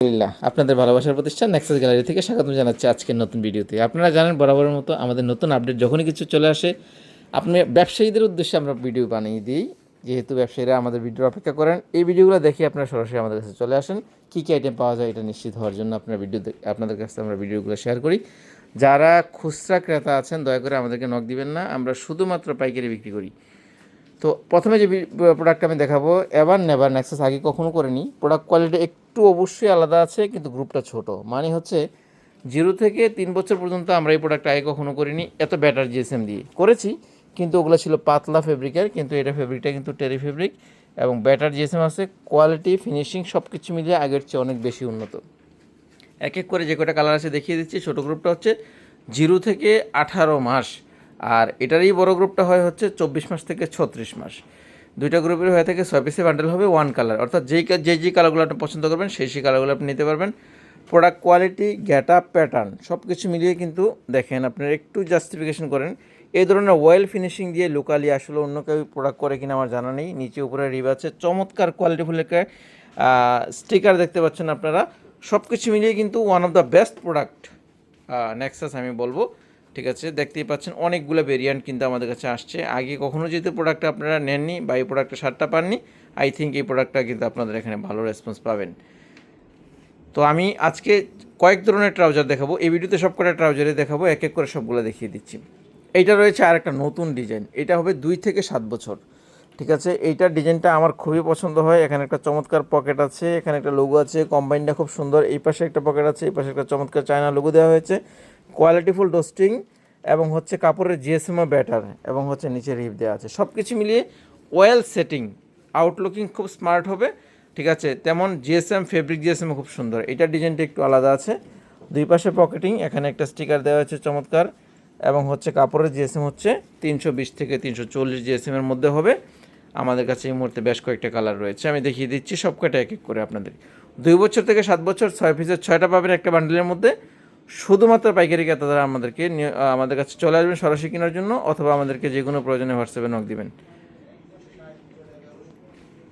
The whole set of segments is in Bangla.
আলহামদুলিল্লাহ। আপনাদের ভালোবাসার প্রতিষ্ঠান নেক্সাস গ্যালারি থেকে স্বাগত জানাচ্ছি আজকের নতুন ভিডিওতে। আপনারা জানেন বরাবরের মতো আমাদের নতুন আপডেট যখনই কিছু চলে আসে, আপনি ব্যবসায়ীদের উদ্দেশ্যে আমরা ভিডিও বানিয়ে দিই। যেহেতু ব্যবসায়ীরা আমাদের ভিডিও অপেক্ষা করেন, এই ভিডিওগুলো দেখে আপনারা সরাসরি আমাদের কাছে চলে আসেন। কী কী আইটেম পাওয়া যায় এটা নিশ্চিত হওয়ার জন্য আপনার ভিডিও আপনাদের কাছে আমরা ভিডিওগুলো শেয়ার করি। যারা খুচরা ক্রেতা আছেন, দয়া করে আমাদেরকে নক দিবেন না। আমরা শুধুমাত্র পাইকারি বিক্রি করি। তো প্রথমে যে প্রোডাক্ট আমি দেখাবো এবার নেভার নেক্সাস আগে কখনো করিনি। প্রোডাক্ট কোয়ালিটি একটু অবশ্যই আলাদা আছে, কিন্তু গ্রুপটা ছোট। মানে হচ্ছে, জিরো থেকে তিন বছর পর্যন্ত আমরা এই প্রোডাক্ট আগে কখনো করিনি, এত ব্যাটার জিএসএম দিয়ে। করেছি, কিন্তু ওগুলো ছিল পাতলা ফেব্রিকের কিন্তু এটা ফেব্রিকটা কিন্তু টেরি ফেব্রিক এবং ব্যাটার জিএসএম আছে কোয়ালিটি ফিনিশিং সব কিছু মিলিয়ে আগের চেয়ে অনেক বেশি উন্নত। এক এক করে যে কটা কালার আছে দেখিয়ে দিচ্ছি, ছোটো গ্রুপটা হচ্ছে জিরো থেকে আঠারো মাস, আর এটারই বড় গ্রুপটা হয় হচ্ছে চব্বিশ মাস থেকে ছত্রিশ মাস। দুইটা গ্রুপের হয়ে থাকে ছয় পিসে বান্ডেল হবে ওয়ান কালার অর্থাৎ যেই যে যে কালারগুলো আপনি পছন্দ করবেন, সেই সেই কালারগুলো আপনি নিতে পারবেন। Product quality get up pattern সব কিছু মিলিয়ে কিন্তু দেখেন, আপনারা একটু জাস্টিফিকেশন করেন। এই ধরনের ওয়েল ফিনিশিং দিয়ে লোকালি আসলে অন্য কেউ প্রোডাক্ট করে কিনা আমার জানা নেই। নিচে উপরে রিব আছে। চমৎকার কোয়ালিটি ফুল একটা স্টিকার দেখতে পাচ্ছেন আপনারা। সব কিছু মিলিয়ে কিন্তু one of the best product Nexus আমি বলব। ঠিক আছে, দেখতেই পাচ্ছেন অনেকগুলো ভেরিয়েন্ট কিন্তু আমাদের কাছে আসছে। আগে কখনো যেহেতু প্রোডাক্টটা আপনারা নেননি বা এই প্রোডাক্টের সারটা পাননি আই থিঙ্ক এই প্রোডাক্টটা কিন্তু আপনাদের এখানে ভালো রেসপন্স পাবেন। তো আমি আজকে কয়েক ধরনের ট্রাউজার দেখাবো, এই ভিডিওতে সব কটা ট্রাউজারে দেখাবো, এক এক করে সবগুলো দেখিয়ে দিচ্ছি। এইটা রয়েছে আর একটা নতুন ডিজাইন এটা হবে দুই থেকে সাত বছর। ঠিক আছে এইটার ডিজাইনটা আমার খুবই পছন্দ হয়, এখানে একটা চমৎকার পকেট আছে, এখানে একটা লোগো আছে কম্বাইনটা খুব সুন্দর, এই পাশে একটা পকেট আছে, এই পাশে একটা চমৎকার চায়না লোগো দেওয়া হয়েছে। কোয়ালিটিফুল ডোস্টিং এবং হচ্ছে কাপড়ের জিএসএমও ব্যাটার এবং হচ্ছে নিচে রিপ দেওয়া আছে। সব কিছু মিলিয়ে ওয়েল সেটিং আউটলুকিং খুব স্মার্ট হবে। ঠিক আছে? তেমন জিএসএম ফেব্রিক জিএসএম খুব সুন্দর। এটার ডিজাইনটা একটু আলাদা আছে। দুই পাশে পকেটিং এখানে একটা স্টিকার দেওয়া হয়েছে চমৎকার এবং হচ্ছে কাপড়ের জিএসএম হচ্ছে তিনশো বিশ থেকে তিনশো চল্লিশ জিএসএমের মধ্যে হবে। আমাদের কাছে এই মুহূর্তে বেশ কয়েকটা কালার রয়েছে। আমি দেখিয়ে দিচ্ছি সব কয়টা এক এক করে আপনাদের। দুই বছর থেকে সাত বছর, ছয় পিসের ছয়টা পাবেন একটা বান্ডেলের মধ্যে। শুধুমাত্র পাইকারি ক্রেতারা আমাদেরকে আমাদের কাছে চলে আসবেন সরাসরি কেনার জন্য, অথবা আমাদেরকে যে কোনো প্রয়োজনে হোয়াটসঅ্যাপে নক দিবেন।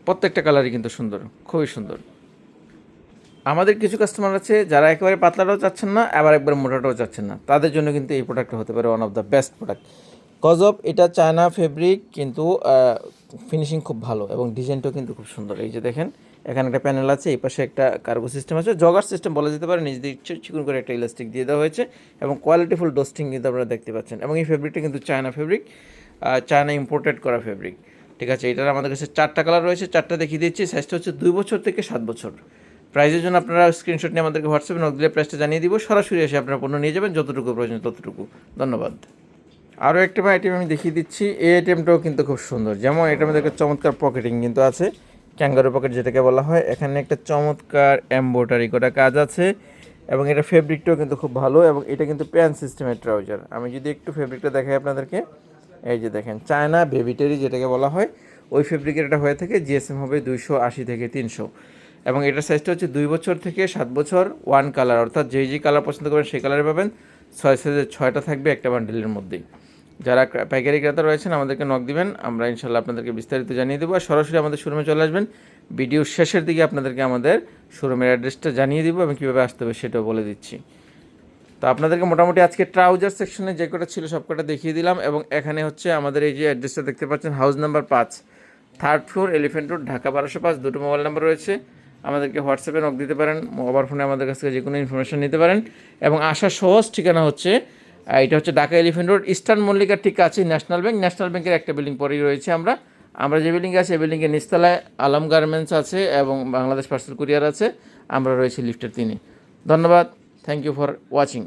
প্রত্যেকটা কালারই কিন্তু সুন্দর, খুবই সুন্দর। আমাদের কিছু কাস্টমার আছে যারা একেবারে পাতলাটাও চাচ্ছেন না, আবার একবার মোটাটাও চাচ্ছেন না। তাদের জন্য কিন্তু এই প্রোডাক্টটা হতে পারে one of the best product গজব, এটা চায়না ফেব্রিক, কিন্তু ফিনিশিং খুব ভালো এবং ডিজাইনটাও কিন্তু খুব সুন্দর। এই যে দেখেন, এখানে একটা প্যানেল আছে, এই পাশে একটা কার্গো সিস্টেম আছে। জগার সিস্টেম বলা যেতে পারে, নিজ দিক থেকে চিকুন করে একটা ইলাস্টিক দিয়ে দেওয়া হয়েছে এবং কোয়ালিটিফুল ডোস্টিং কিন্তু আপনারা দেখতে পাচ্ছেন। এবং এই ফেব্রিকটা কিন্তু চায়না ফেব্রিক চায়না ইম্পোর্টেড করা ফেব্রিক ঠিক আছে, এটার আমাদের কাছে চারটা কালার রয়েছে, চারটা দেখিয়ে দিচ্ছি। সাইজটা হচ্ছে দুই বছর থেকে সাত বছর। প্রাইজের জন্য আপনারা স্ক্রিনশট নিয়ে আমাদেরকে হোয়াটসঅ্যাপে নক দিলে প্রাইসটা জানিয়ে দিব। সরাসরি এসে আপনারা পণ্য নিয়ে যাবেন, যতটুকু প্রয়োজন ততটুকু। ধন্যবাদ। আরও একটা আইটেম আমি দেখিয়ে দিচ্ছি। এই আইটেমটাও কিন্তু খুব সুন্দর। যেমন এটার মধ্যে একটা চমৎকার পকেটিং কিন্তু আছে। ক্যাঙ্গারো পকেট যেটাকে বলা হয়। এখানে একটা চমৎকার এম্বোটারি করা কাজ আছে। এবং এটা ফেব্রিকটাও কিন্তু খুব ভালো এবং এটা কিন্তু প্যান সিস্টেমের ট্রাউজার আমি যদি একটু ফেব্রিকটা দেখাই আপনাদেরকে। এই যে দেখেন চায়না বেবিটারি যেটাকে বলা হয়, ওই ফেব্রিকের এটা হয়ে থাকে জিএসএম হবে দুইশো আশি থেকে তিনশো। এবং এটার সাইজটা হচ্ছে দুই বছর থেকে সাত বছর ওয়ান কালার অর্থাৎ যেই যে কালার পছন্দ করবেন, সেই কালারে পাবেন। ছয় সাইজের ছয়টা থাকবে একটা বান্ডেলের মধ্যেই। যারা ক্রা- পাইকারি ক্রেতা রয়েছেন, আমাদেরকে নক দিবেন। আমরা ইনশাল্লাহ আপনাদেরকে বিস্তারিত জানিয়ে দেবো। আর সরাসরি আমাদের শোরুমে চলে আসবেন। ভিডিওর শেষের দিকে আপনাদেরকে আমাদের শোরুমের অ্যাড্রেসটা জানিয়ে দেবো এবং কীভাবে আসতে হবে সেটাও বলে দিচ্ছি। তো আপনাদেরকে মোটামুটি আজকে ট্রাউজার সেকশনে যে কটা ছিল সব কটা দেখিয়ে দিলাম এবং এখানে হচ্ছে আমাদের এই যে অ্যাড্রেসটা দেখতে পাচ্ছেন হাউস নাম্বার পাঁচ third floor Elephant Road Dhaka বারোশো পাঁচ, দুটো মোবাইল নাম্বার রয়েছে। আমাদেরকে হোয়াটসঅ্যাপে নক দিতে পারেন মোবাইল ফোনে আমাদের কাছ থেকে যে কোনো ইনফরমেশন নিতে পারেন। এবং আসার সহজ ঠিকানা হচ্ছে এটা হচ্ছে ঢাকা এলিফেন্ট রোড, ইস্টার্ন মল্লিকার ঠিক আছে ন্যাশনাল ব্যাংক। ন্যাশনাল ব্যাংকের একটা বিল্ডিং পরেই রয়েছে আমরা। আমরা যে বিল্ডিংয়ে আছে, এই বিল্ডিংয়ের নিচতলায় আলম গার্মেন্টস আছে এবং বাংলাদেশ পার্সেল কুরিয়ার আছে। আমরা রয়েছি লিফটের তিনি। ধন্যবাদ। Thank you for watching